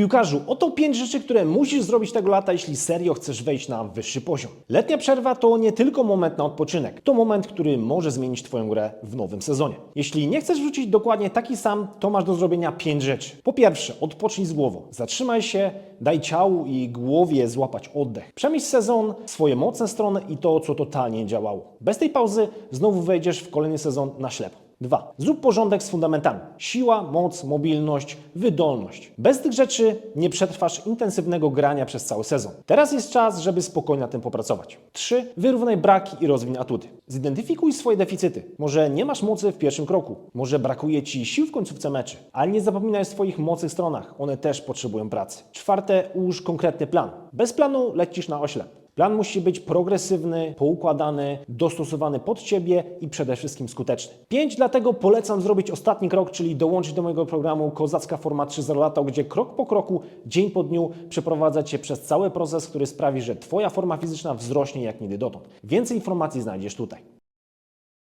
Piłkarzu, oto 5 rzeczy, które musisz zrobić tego lata, jeśli serio chcesz wejść na wyższy poziom. Letnia przerwa to nie tylko moment na odpoczynek, to moment, który może zmienić Twoją grę w nowym sezonie. Jeśli nie chcesz wrzucić dokładnie taki sam, to masz do zrobienia 5 rzeczy. Po pierwsze, odpocznij z głową. Zatrzymaj się, daj ciału i głowie złapać oddech. Przemyśl sezon, swoje mocne strony i to, co totalnie nie działało. Bez tej pauzy znowu wejdziesz w kolejny sezon na ślepo. 2. Zrób porządek z fundamentami. Siła, moc, mobilność, wydolność. Bez tych rzeczy nie przetrwasz intensywnego grania przez cały sezon. Teraz jest czas, żeby spokojnie nad tym popracować. 3. Wyrównaj braki i rozwin atuty. Zidentyfikuj swoje deficyty. Może nie masz mocy w pierwszym kroku, może brakuje Ci sił w końcówce meczy, ale nie zapominaj o swoich mocnych stronach. One też potrzebują pracy. Czwarte, ułóż konkretny plan. Bez planu lecisz na oślep. Plan musi być progresywny, poukładany, dostosowany pod Ciebie i przede wszystkim skuteczny. 5. Dlatego polecam zrobić ostatni krok, czyli dołączyć do mojego programu Kozacka Forma 3.0 lata, gdzie krok po kroku, dzień po dniu przeprowadzę Cię przez cały proces, który sprawi, że Twoja forma fizyczna wzrośnie jak nigdy dotąd. Więcej informacji znajdziesz tutaj.